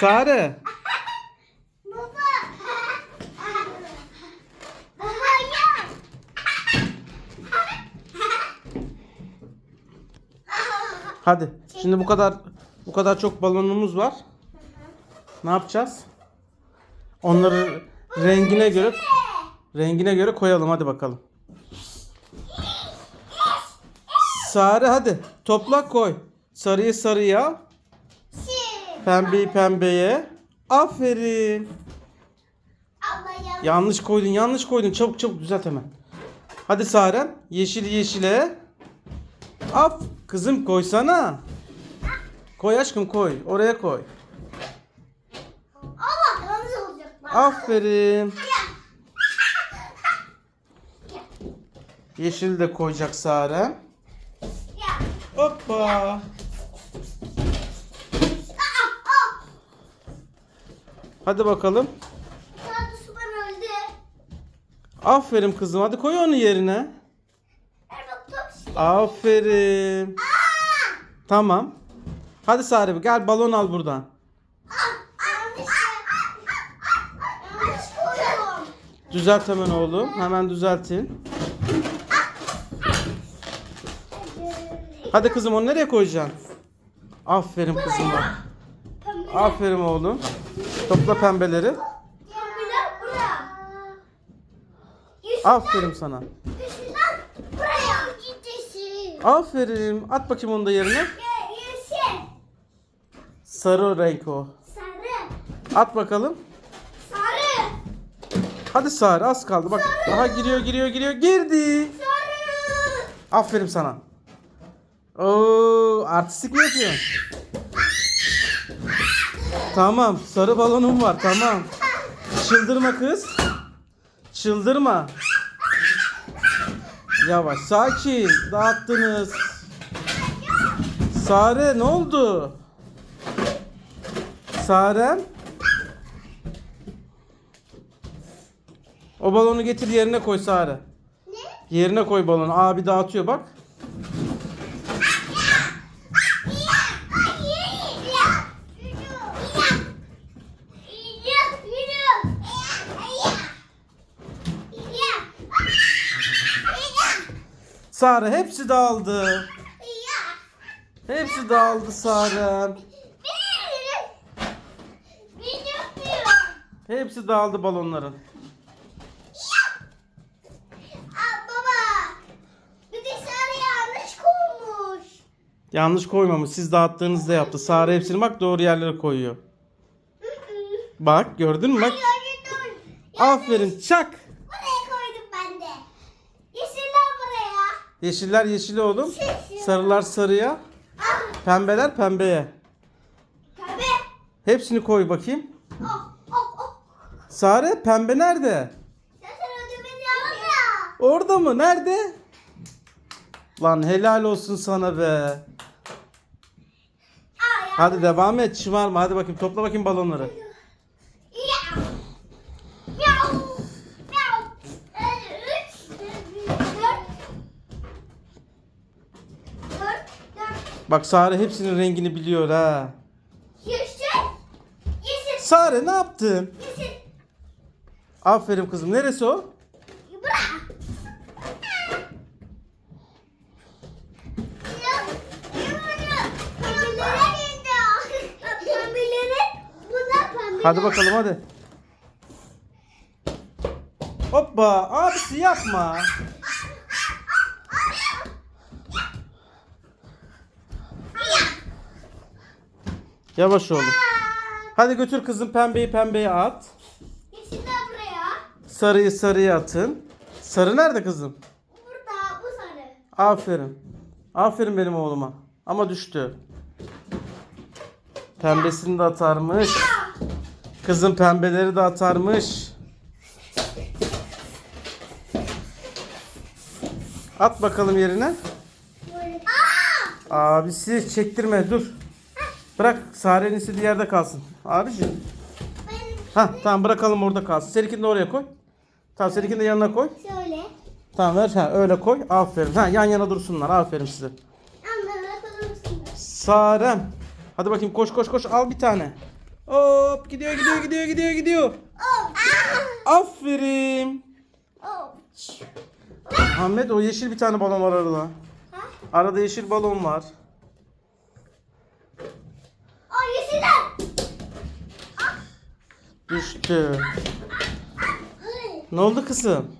Sare. Hadi. Şimdi bu kadar bu kadar çok balonumuz var. Ne yapacağız? Onları rengine göre rengine göre koyalım hadi bakalım. Sare hadi. Topla koy. Sarıyı sarıya. Pembeyi pembeye. Aferin. Yanlış koydun, yanlış koydun. Çabuk çabuk düzelt hemen. Hadi Sarem, yeşil yeşile. Af, kızım koysana. Koy aşkım koy, oraya koy. Allah yanlış olacak bak. Aferin. Yeşil de koyacak Sarem. Ya. Hoppa. Aa, aa. Hadi bakalım. Saat Osman öldü. Aferin kızım, hadi koy onu yerine. Ver bak top. Aferin. Tamam. Hadi Sarem gel balon al buradan. Yanlış. Düzelt hemen oğlum. Hemen düzeltin. Hadi kızım onu nereye koyacaksın? Aferin kızım bak. Aferin oğlum. Topla pembeleri. Pembeler buraya. Aferin sana. Buraya. Gidesi. Aferin. At bakayım onu da yerine. Yeşil. Sarı renk o. Sarı. At bakalım. Sarı. Hadi sarı az kaldı. Bak daha giriyor giriyor giriyor. Girdi. Sarı. Aferin sana. Oo, artistik mi yapıyorsun? Tamam, sarı balonum var. Tamam. Çıldırma kız. Çıldırma. Yavaş, sakin. Dağıttınız. Sare ne oldu? Sarem? O balonu getir yerine koy Sare. Ne? Yerine koy balonu. Abi dağıtıyor bak. Sare hepsi dağıldı. Hepsi dağıldı Sare. Hepsi dağıldı balonların. Yanlış koymamış. Siz dağıttığınızda yaptı. Sare hepsini bak doğru yerlere koyuyor. Bak gördün mü bak. Aferin çak. Buraya koydum ben de. Yeşiller buraya. Yeşiller yeşile oğlum. Sarılar sarıya. Ah, Pembeler pembeye. Tabii. Hepsini koy bakayım. Oh, oh, oh. Sare pembe nerede? Orada mı? Nerede? Lan helal olsun sana be. Hadi devam et şımarma. Hadi bakayım topla bakayım balonları. Bak Sare hepsinin rengini biliyor ha. Yeşil. Yeşil. Sare ne yaptın? Yeşil. Aferin kızım. Neresi o? Bırak. Hadi bakalım hadi. Hoppa abisi yapma. Yavaş oğlum. Hadi götür kızım pembeyi pembeye at. Yeşiller buraya. Sarıyı sarıya atın. Sarı nerede kızım? Burada bu sarı. Aferin. Aferin benim oğluma. Ama düştü. Pembesini de atarmış. Kızım pembeleri de atarmış. At bakalım yerine. Abisi çektirme dur. Bırak Sare'nin istediği yerde kalsın. Abiciğim. Ha tamam bırakalım orada kalsın. Seninkini de oraya koy. Tamam seninkini de yanına koy. şöyle. Tamam ver ha öyle koy. Aferin. Ha yan yana dursunlar. Aferin size. Sarem. Hadi bakayım koş koş koş al bir tane. Hop gidiyor gidiyor gidiyor gidiyor gidiyor. Aferin. Ahmet o yeşil bir tane balon var arada. Arada yeşil balon var. Oh yeşiller. Düştü. Ne oldu kızım?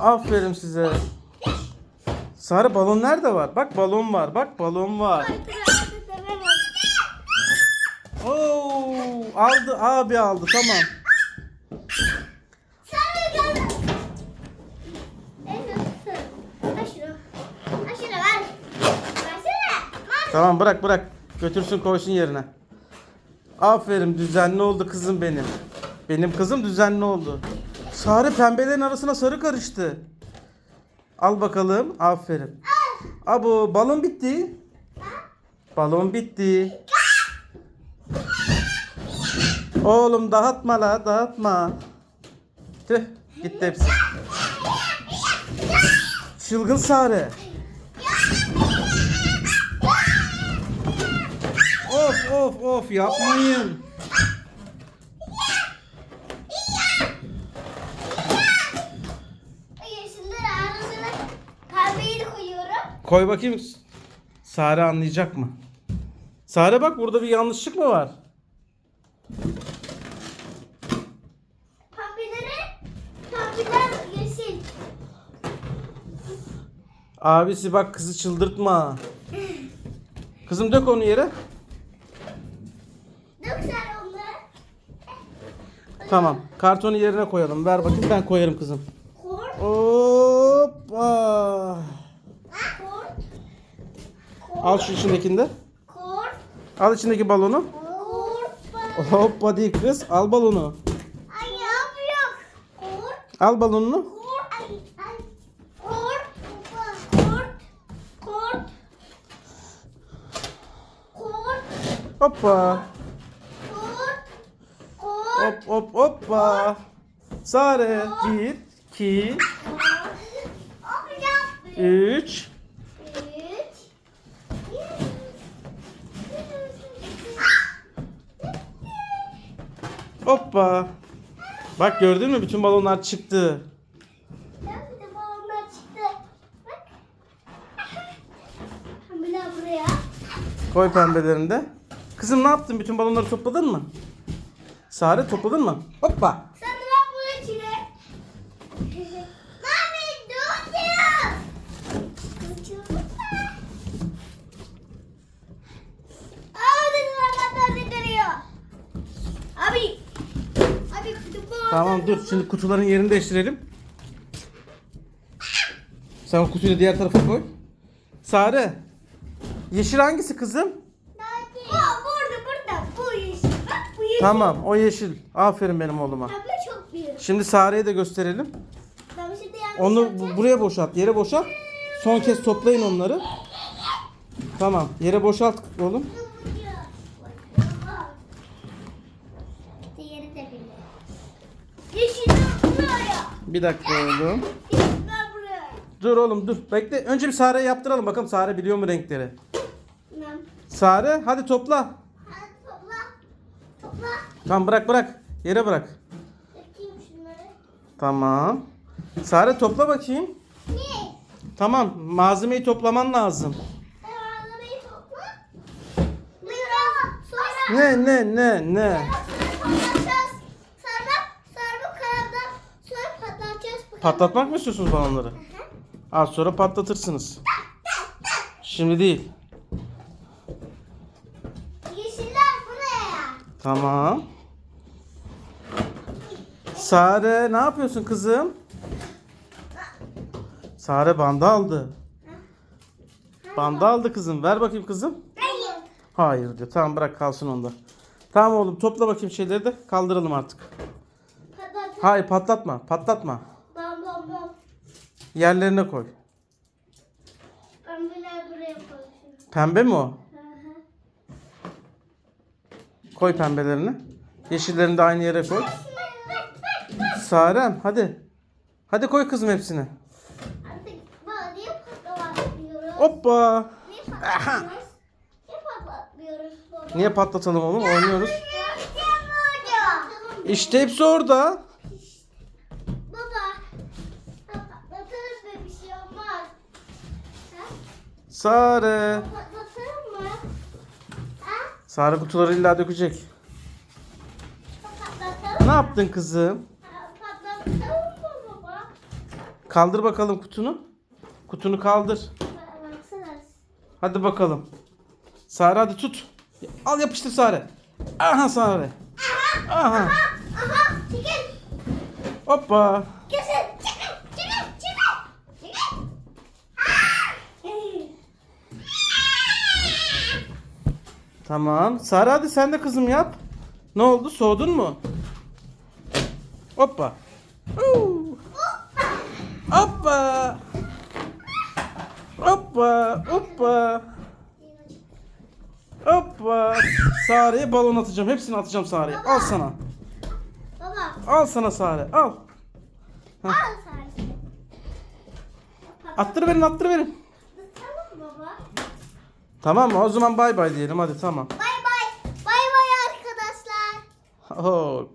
Aferin size. Sarı balon nerede var? Bak balon var. Bak balon var. Oo, aldı abi aldı tamam. Tamam bırak bırak. Götürsün koysun yerine. Aferin düzenli oldu kızım benim. Benim kızım düzenli oldu. Sarı pembelerin arasına sarı karıştı. Al bakalım. Aferin. Abo balon bitti. Balon bitti. Oğlum dağıtma la dağıtma. Tüh gitti hepsi. Çılgın Sare. Of of yapmayın. Koy bakayım. Sare anlayacak mı? Sare bak burada bir yanlışlık mı var? Abisi bak kızı çıldırtma. Kızım dök onu yere. Tamam. Kartonu yerine koyalım. Ver bakayım ben koyarım kızım. Hoppa. Al şu içindekini de. Al içindeki balonu. Hoppa değil kız. Al balonu. Ay yapıyor. Kurt. Al balonunu. Kurt. Ay. Kurt. Kurt. Kurt. Hoppa. Hop hop hoppa. Sare. Bir, iki, üç. Hoppa. Bak gördün mü? Bütün balonlar çıktı. Koy pembelerini de. Kızım ne yaptın? Bütün balonları topladın mı? Sare topladın mı? Hoppa. Bak bunun içine. Mami dur diyor. Aa dedim ben de görüyor. Abi. Abi Tamam dur. Şimdi kutuların yerini değiştirelim. Sen o kutuyu da diğer tarafa koy. Sare. Yeşil hangisi kızım? Nerede? Aa burada burada. Bu yeşil. Bak bu yeşil. Tamam o yeşil. Aferin benim oğluma. Abla çok büyük. Şimdi Sare'ye de gösterelim. Ben şimdi yanlış Onu yapacağım. bu- buraya boşalt. Yere boşalt. Son kez toplayın onları. Tamam. Yere boşalt oğlum. Diğeri de bile. Yeşil buraya. Bir dakika oğlum. Yeşil buraya. Dur oğlum dur. Bekle. Önce bir Sare'ye yaptıralım. Bakalım Sare biliyor mu renkleri. Tamam. Sare. Hadi topla. Tamam bırak bırak. Yere bırak. Yapayım şunları. Tamam. Sare topla bakayım. Niye? Tamam. Malzemeyi toplaman lazım. Ben malzemeyi topla. Sonra, sonra. Ne ne ne ne? Patlatacağız. Sonra, sonra bu kanalda sonra patlatacağız. bu Patlatmak mı istiyorsunuz balonları? Az sonra patlatırsınız. Şimdi değil. Yeşiller buraya. Tamam. Sare ne yapıyorsun kızım? Sare bandı aldı. Bandı aldı kızım. Ver bakayım kızım. Hayır. Hayır diyor. Tamam bırak kalsın onda. Tamam oğlum topla bakayım şeyleri de kaldıralım artık. Patlat. Hayır patlatma. Patlatma. Bam bam bam. Yerlerine koy. Böyle buraya koyacağım. Pembe mi o? Hı hı. Koy pembelerini. Yeşillerini de aynı yere koy. Sarem hadi. Hadi koy kızım hepsini. Artık bana niye patlamak diyorum? Hoppa. patlatmıyoruz? Niye patlatmıyoruz baba? Niye patlatalım oğlum? Oynuyoruz. İşte hepsi orada. Baba. Patlatırız bir şey olmaz. Ha? Sare. Patlatır mı? Ha? Sare kutuları illa dökecek. Patlatalım. Ne yaptın kızım? Ha, Patlatalım mı baba? Kaldır bakalım kutunu. Kutunu kaldır. Hadi bakalım. Sare hadi tut. Al yapıştır Sare. Aha Sare. Aha. Aha çekil. Hoppa. Kesin. Çekil. Çekil. Çekil. Çekil. Tamam. Sare hadi sen de kızım yap. Ne oldu? Soğudun mu? Hoppa. Huu. Hoppa. Hoppa. Hoppa. Hoppa. Sare'ye balon atacağım. Hepsini atacağım Sare'ye. Al sana. Baba. Al sana Sare. Al. Al sen. Attır verin attır verin. Tamam baba. Tamam? O zaman bay bay diyelim hadi tamam. Bay bay. Bay bay arkadaşlar. Oh,